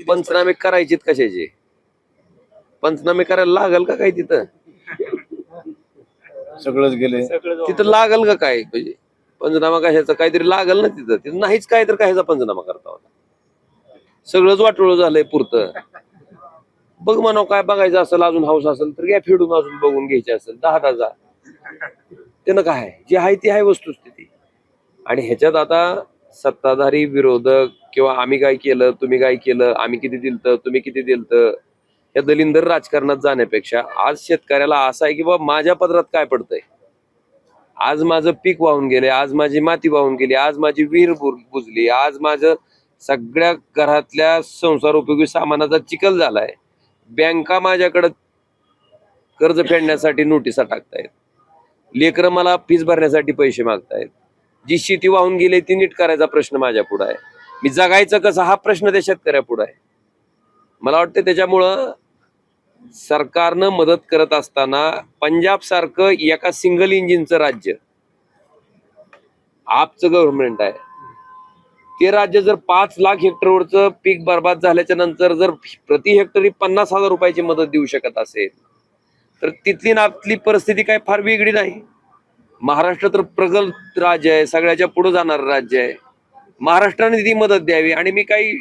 किती पंचनामे करायचेत कशाचे? पंचनामे करायला लागल का काय तिथं? सगळंच गेले. तिथं लागल का काय? म्हणजे पंचनामा कशाचा? काहीतरी लागल ना तिथं? तिथं नाहीच काय तर कशाचा पंचनामा करता होता? सगळंच वाटोळ झालंय पुरतं. बघ म्हणा काय बघायचं असेल अजून हाऊस असेल तर घ्या फिडून अजून बघून घ्यायचे असेल. दहा दहा त्यानं काय? आहे? जे आहे ती आहे वस्तुस्थिती. आणि ह्याच्यात आता सत्ताधारी विरोधक किंवा आम्ही काय केलं तुम्ही काय केलं आम्ही किती दिलत तुम्ही किती दिलत या दलिंदर राजकारणात जाण्यापेक्षा आज शेतकऱ्याला असं आहे की बाबा माझ्या पदरात काय पडतंय? आज माझं पीक वाहून गेले आज माझी माती वाहून गेली आज माझी विहीर बुजली आज माझं सगळ्या घरातल्या संसार उपयोगी सामानाचा चिखल झालाय. बँका माझ्याकडं कर्ज फेडण्यासाठी नोटिसा टाकतायत. लेकरं मला फीस भरण्यासाठी पैसे मागतायत. जी शेती वाहून गेली ती नीट करायचा प्रश्न माझ्या पुढे आहे. मी जगायचं कसं हा प्रश्न त्या शेतकऱ्या पुढे आहे. मला वाटतं त्याच्यामुळं सरकारनं मदत करत असताना पंजाब सारखं एका सिंगल इंजिनचं राज्य आपचं गव्हर्नमेंट आहे. ते राज्य जर पाच लाख हेक्टरवरचं पीक बर्बाद झाल्याच्यानंतर जर प्रति हेक्टरी पन्नास हजार रुपयाची मदत देऊ शकत असेल तर तिथली ना आपली परिस्थिती काय फार वेगळी नाही. महाराष्ट्र तर प्रगत राज्य आहे सगळ्याच्या पुढे जाणार राज्य आहे. महाराष्ट्राने ती मदत द्यावी आणि मी काही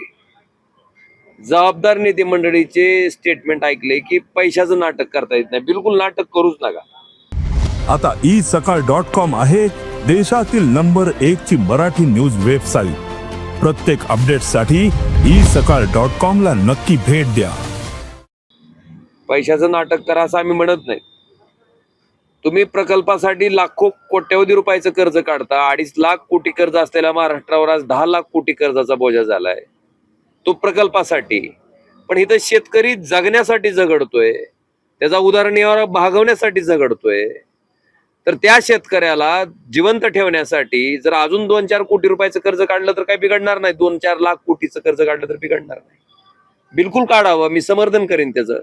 जबाबदार नेते मंडळीचे स्टेटमेंट ऐकले की पैशाचं नाटक करता येत नाही. बिलकुल नाटक करूच नका. आता ई सकाळ डॉट कॉम आहे देशातील नंबर एक ची मराठी न्यूज वेबसाईट. प्रत्येक अपडेटसाठी ई सकाळ डॉट कॉम ला नक्की भेट द्या. पैशाचं नाटक करा असं आम्ही म्हणत नाही. तुम्ही प्रकल्पासाठी लाखो कोट्यवधी रुपयाचं कर्ज काढता अडीच लाख कोटी कर्ज असलेल्या महाराष्ट्रावर आज दहा लाख कोटी कर्जाचा बोजा झालाय. तो प्रकल्पासाठी. पण इथं शेतकरी जगण्यासाठी झगडतोय त्याचा उदाहरणीवर भागवण्यासाठी झगडतोय. तर त्या शेतकऱ्याला जिवंत ठेवण्यासाठी जर अजून दोन चार कोटी रुपयाचं कर्ज काढलं तर काही बिघडणार नाही. दोन चार लाख कोटीचं कर्ज काढलं तर बिघडणार नाही. बिलकुल काढावं. मी समर्थन करेन त्याचं.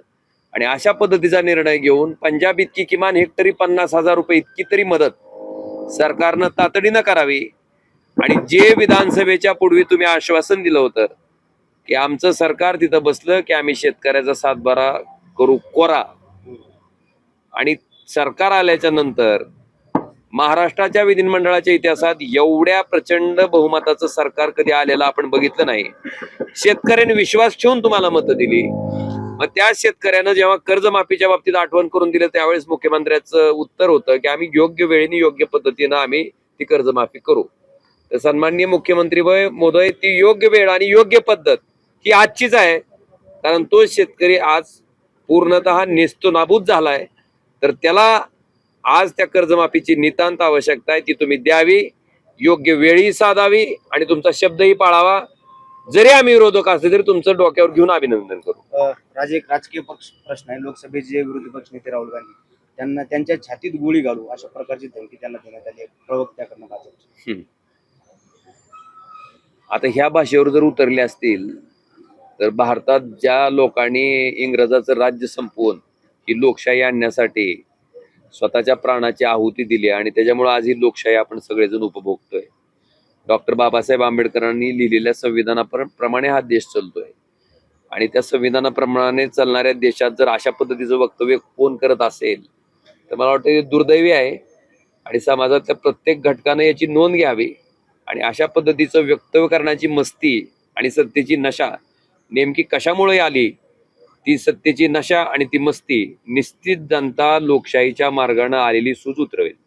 आणि अशा पद्धतीचा निर्णय घेऊन पंजाब इतकी किमान हेक्टरी पन्नास हजार रुपये इतकी तरी मदत सरकारनं तातडीनं करावी. आणि जे विधानसभेच्या पूर्वी तुम्ही आश्वासन दिलं होतं की आमचं सरकार तिथं बसलं की आम्ही शेतकऱ्याचा सातबारा करू कोरा. आणि सरकार आल्याच्यानंतर महाराष्ट्राच्या विधिमंडळाच्या इतिहासात एवढ्या प्रचंड बहुमताचं सरकार कधी आलेलं आपण बघितलं नाही. शेतकऱ्यांनी विश्वास ठेवून तुम्हाला मतं दिली. मग त्या शेतकऱ्यानं जेव्हा कर्जमाफीच्या बाबतीत आठवण करून दिलं त्यावेळेस मुख्यमंत्र्याचं उत्तर होतं की आम्ही योग्य वेळेने योग्य पद्धतीनं आम्ही ती कर्जमाफी करू. तर सन्माननीय मुख्यमंत्री वय मोदय ती योग्य वेळ आणि योग्य पद्धत ही आजचीच आहे. कारण तो शेतकरी आज पूर्णतः नेस्तो नाबूद झालाय. तर त्याला आज त्या कर्जमाफीची नितांत आवश्यकता आहे ती तुम्ही द्यावी योग्य वेळी साधावी आणि तुमचा शब्दही पाळावा. जरी आम्ही विरोधक असले तरी तुमचं डोक्यावर घेऊन अभिनंदन करू. राज एक राजकीय पक्ष प्रश्न आहे. लोकसभेचे जे विरोधी पक्ष नेते राहुल गांधी त्यांना त्यांच्या छातीत गोळी घालू अशा प्रकारची धमकी त्यांना देण्यात आली आहे. प्रवक्त्याकडनं आता ह्या भाषेवर जर उतरले असतील तर भारतात ज्या लोकांनी इंग्रजाचं राज्य संपवून ही लोकशाही आणण्यासाठी स्वतःच्या प्राणाची आहुती दिली आणि त्याच्यामुळे आज ही लोकशाही आपण सगळेजण उपभोगतोय. डॉक्टर बाबासाहेब आंबेडकरांनी लिहिलेल्या संविधानाप्रमाणे हा देश चालतोय. आणि त्या संविधानाप्रमाणे चालणाऱ्या देशात जर अशा पद्धतीचं वक्तव्य कोण करत असेल तर मला वाटतं हे दुर्दैवी आहे. आणि समाजातल्या प्रत्येक घटकानं याची नोंद घ्यावी. आणि अशा पद्धतीचं वक्तव्य करण्याची मस्ती आणि सत्तेची नशा नेमकी कशामुळे आली? ती सत्तेची नशा आणि ती मस्ती निश्चित जनता लोकशाहीच्या मार्गाने आलेली सूज उतरवेल.